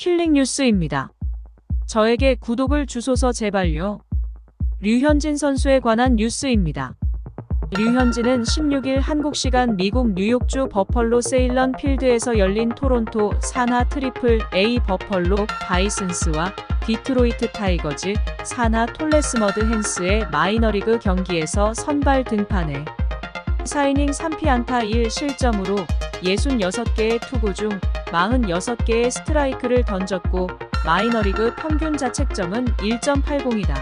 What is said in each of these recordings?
힐링 뉴스입니다. 저에게 구독을 주소서 제발요. 류현진 선수에 관한 뉴스입니다. 류현진은 16일 한국 시간 미국 뉴욕주 버펄로 세일런 필드에서 열린 토론토 산하 트리플 A 버펄로 바이슨스와 디트로이트 타이거즈 산하 톨레스머드 헨스의 마이너리그 경기에서 선발 등판해 4이닝 3피 안타 1실점으로 66개의 투구 중 46개의 스트라이크를 던졌고 마이너리그 평균 자책점은 1.80이다.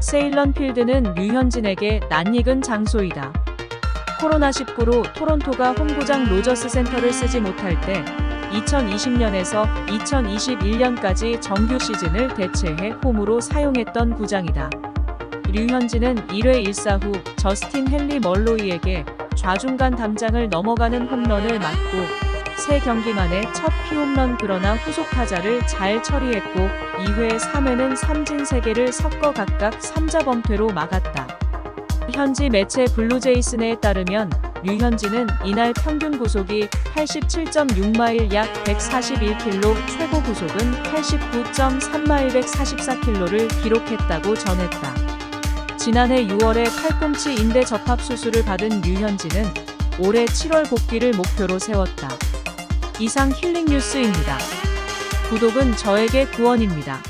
세일런 필드는 류현진에게 낯익은 장소이다. 코로나19로 토론토가 홈구장 로저스 센터를 쓰지 못할 때 2020년에서 2021년까지 정규 시즌을 대체해 홈으로 사용했던 구장이다. 류현진은 1회 1사 후 저스틴 헨리 멀로이에게 좌중간 담장을 넘어가는 홈런을 맞고 세 경기 만에 첫 피홈런 그러나 후속 타자를 잘 처리했고 2회 3회는 삼진 3개를 섞어 각각 3자 범퇴로 막았다. 현지 매체 블루제이슨에 따르면 류현진은 이날 평균 구속이 87.6마일 약 141킬로 최고 구속은 89.3마일 144킬로를 기록했다고 전했다. 지난해 6월에 팔꿈치 인대 접합 수술을 받은 류현진은 올해 7월 복귀를 목표로 세웠다. 이상 힐링 뉴스입니다. 구독은 저에게 구원입니다.